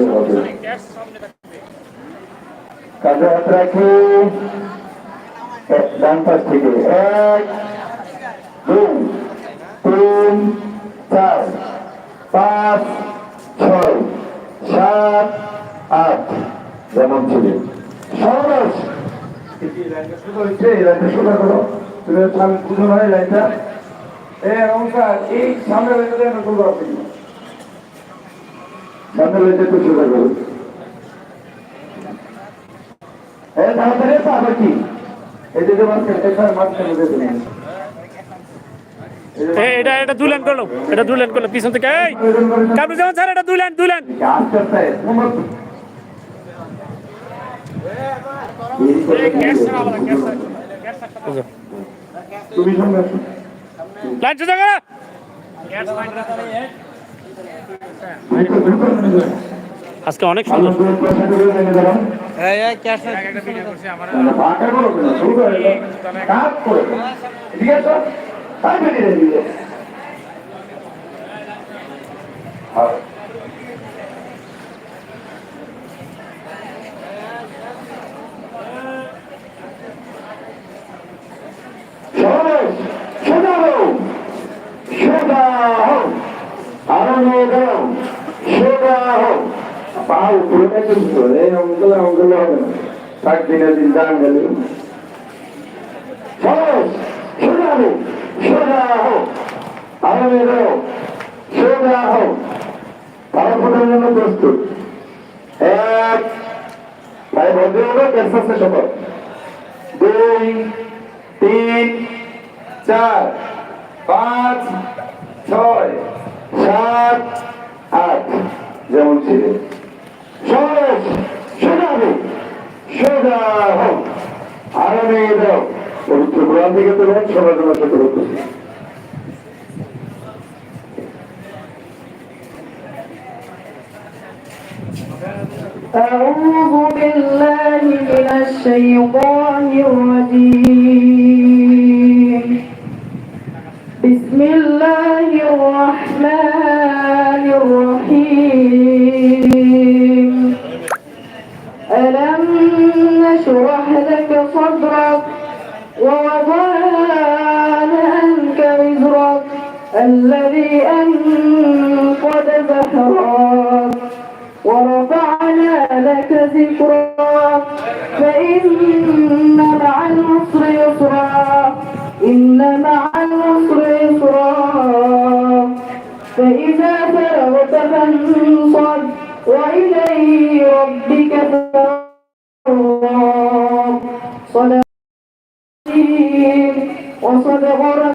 দিতে হবে। কাজে হাত রাখি। ডান পাশ থেকে। এক দুই তিন চার পাঁচ ছয় সাত আট। যেমন ছিলেন সর্বশ এই লাইনটা সোজা করো। তুমি বুঝো না এই লাইনটা? এই সামনে লাইনটা যেন সোজা আছে কিনা সামনে লাইনটা একটু সোজা করো এ তাড়াতাড়ি আবার কি? এই যে যে মাঝখানে এখানে মাঝখানে দেখে নিন এটা এটা দুই লাইন করল এটা দুই লাইন করল পিছন থেকে এই! কামরুজ্জামান স্যার এটা দুই লাইন দুই লাইন আস্তে আস্তে তুমি সঙ্গে সোজা করো। আজকে অনেক সুন্দর। বাঁকা করো কেন? শুরু করে দাও। কাজ করে দাও। ঠিক আছে? তাই বেরিয়ে দিবে। আর সমাবেশ সোজা হও সোজা হও আরও নিয়ে যাও সোজা হও পা উপরে কিন্তু এই অঙ্গলে অঙ্গলে হবে না থাক দিনে দিন দান গেল সোজা হও সোজা হও আরও যাও সোজা হও তারা ফোটার জন্য প্রস্তুত এক ভাই ভদ্রলোক একসাথে শপথ দুই তিন চার পাঁচ ছয় সাত আট যেমন ছিল সহজ সোজা হোক সোজা হোক আরামে দাও পবিত্র কোরআন থেকে তো রোজ সবার জন্য সাথে করতেছি أعوذ بالله من الشيطان الرجيم بسم الله الرحمن الرحيم فإن مع العسر يسرا إن مع العسر يسرا. فإذا فرغت فانصب وإليه ربك صدق العظيم وصدق رسول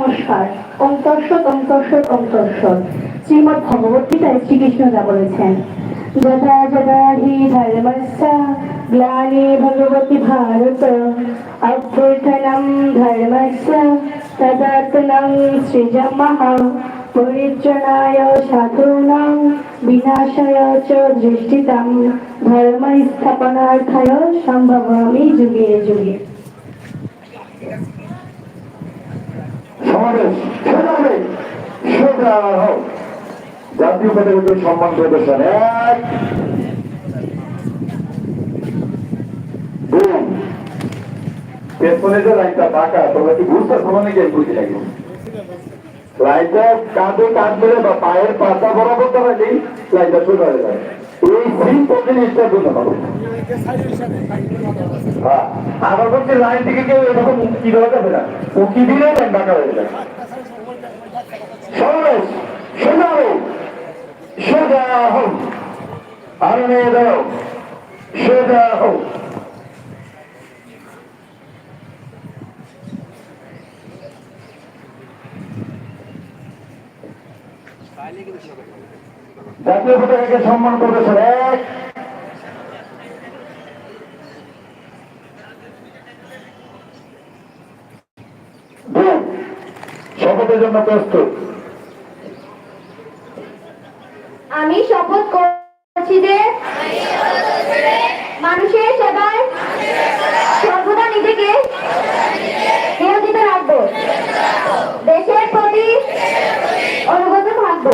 নমস্কার। অন্তর্ষদ অন্তর্ষদ অন্তর্ষদ শ্রীমৎ ভগবত গীতায় শ্রীকৃষ্ণ যা বলেছেন। যথা যথা হি ধর্মস্য গ্লানি ভগবতী ভারত। অভ্যুত্থানম ধর্মস্য তদাত্মনং সৃজমঃ পরিত্রাণায় সাধূনাং বিনাশায় চ দৃষ্টিতাম। ধর্ম স্থাপনার্থায় সম্ভবামি যুগে যুগে। সমাবেশ সোজা হবে সোজা হোক। জাতীয় পতাকাকে সম্মান প্রদর্শন এক, দুই পেছনে যে লাইনটা বা পায়ের পাতা বরাবর দাঁড়ালেই লাইনটা সোজা হয়ে যায়। এই সিম্পল জিনিসটা বুঝতে পারো হ্যাঁ আমার বলছি লাইন থেকে কেউ এরকম উঁকি দেওয়া যাবে না। উঁকি দিলে লাইন বাঁকা হয়ে যাবে। সমাবেশ সোজা সোজা হোক আরও নিয়ে দাও সোজা হোক জাতীয় পতাকাকে সম্মান করতেছেন এক শপথের জন্য প্রস্তুত। আমি শপথ করছি যে মানুষের সেবায় সর্বদা নিজেকে নিয়োজিত রাখব। দেশের প্রতি অনুগত থাকব।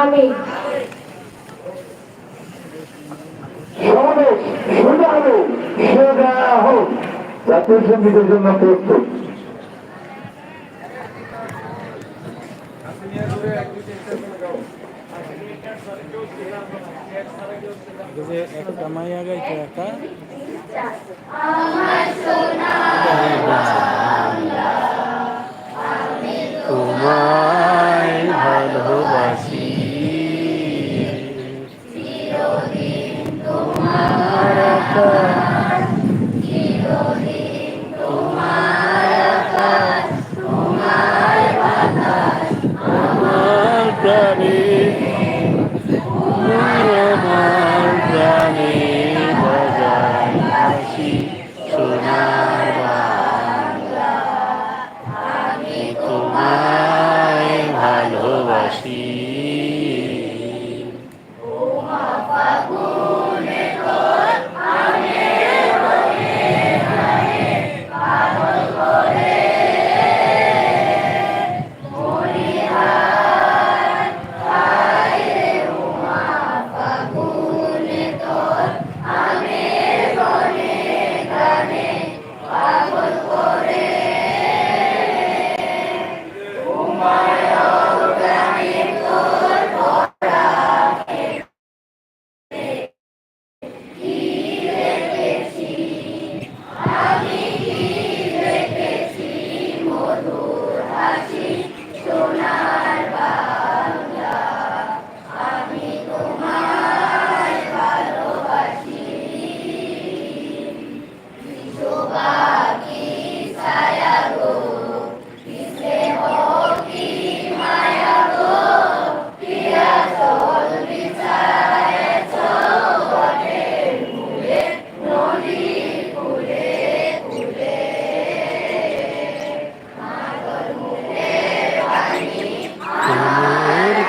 আমি জাতীয় সঙ্গীতের জন্য প্রস্তুত। একটা মাইয়া একটা তোমায় ভালোবাসি। তোমার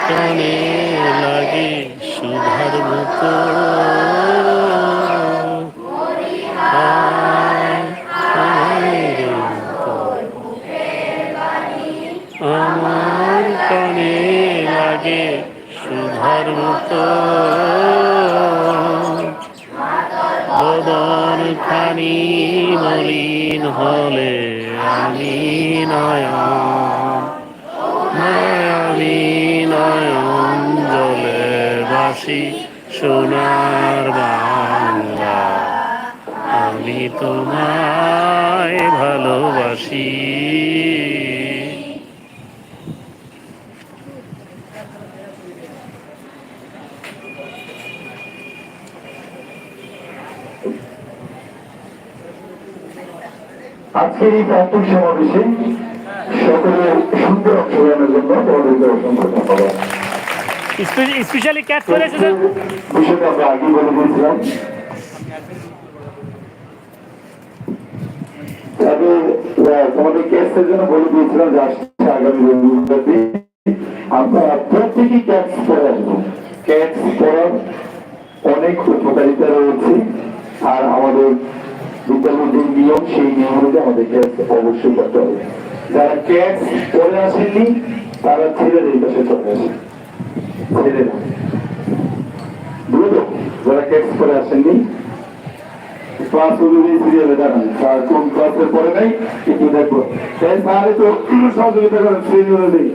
কানে লাগে সুধার মতো। আমার কানে লাগে সুধার মতো। খানি মলিন হলে আমি নয়ন আমি নয়ন জলে বাসি সোনার বাংলা। আমি তোমায় ভালোবাসি। আজকের এই প্রান্তিক সমাবেশে সকলের সুন্দর অংশগ্রহণের জন্য বড়দের অসংখ্য ধন্যবাদ স্পেশালি ক্যাট করে এসেছেন? বিষয়টা আমরা আগে বলে দিয়েছিলাম। তবে তোমাদের ক্যাসের জন্য বলে দিয়েছিলাম যে আসছে আগামী রবিবারটি আমরা প্রত্যেকেই ক্যাচ পরে আসব ক্যাচ পড়ার অনেক উপকারিতা রয়েছে। আর আমাদের বিদ্যালয়ের যে নিয়ম সেই নিয়ম অনুযায়ী আমাদের ক্যাচ অবশ্যই করতে হবে। যারা ক্যাচ পরে আসেননি, তারা ছেলেদের কাছে চলে আসে ছেলেরা যারা ক্যাচ পরে আসেননি ক্লাস অনুযায়ী সিরিয়ালে দাঁড়ান। আর কোন ক্লাসের পরে নেই একটু দেখব। তাই তাহলে তো সহযোগিতা করেন শ্রেণি অনুযায়ী